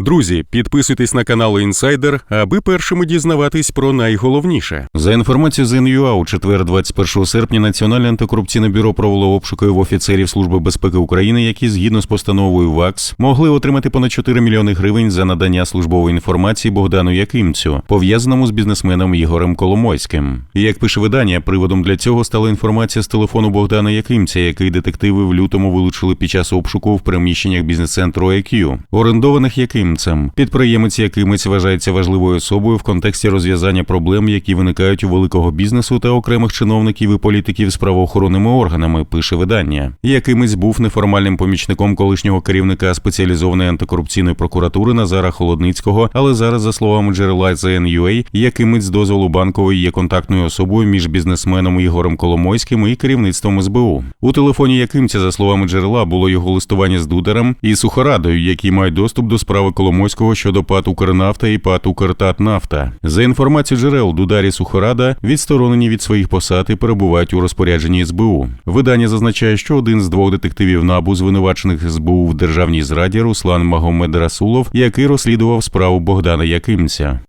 Друзі, підписуйтесь на канал Інсайдер, аби першими дізнаватись про найголовніше. За інформацією з НЮА, у четвер, 21 серпня, Національне антикорупційне бюро провело обшуки в офіцерів Служби безпеки України, які згідно з постановою ВАКС могли отримати понад 4 мільйони гривень за надання службової інформації Богдану Якимцю, пов'язаному з бізнесменом Ігорем Коломойським. Як пише видання, приводом для цього стала інформація з телефону Богдана Якимця, який детективи в лютому вилучили під час обшуку в приміщеннях бізнес-центру IQ, орендованих Якимцем. Підприємець Якимець вважається важливою особою в контексті розв'язання проблем, які виникають у великого бізнесу та окремих чиновників і політиків з правоохоронними органами. Пише видання. Якимець був неформальним помічником колишнього керівника спеціалізованої антикорупційної прокуратури Назара Холодницького, але зараз, за словами джерела ZNUA, Якимець з дозволу банкової є контактною особою між бізнесменом Ігорем Коломойським і керівництвом СБУ. У телефоні Якимця, за словами джерела, було його листування з Дударем і Сухорадою, які мають доступ до справи Коломойського щодо ПАТ «Укрнафта» і ПАТ «Укртатнафта». За інформацією джерел, Дударі Сухорада відсторонені від своїх посад і перебувають у розпорядженні СБУ. Видання зазначає, що один з двох детективів НАБУ, звинувачених СБУ в державній зраді, Руслан Магомед Расулов, який розслідував справу Богдана Якимця.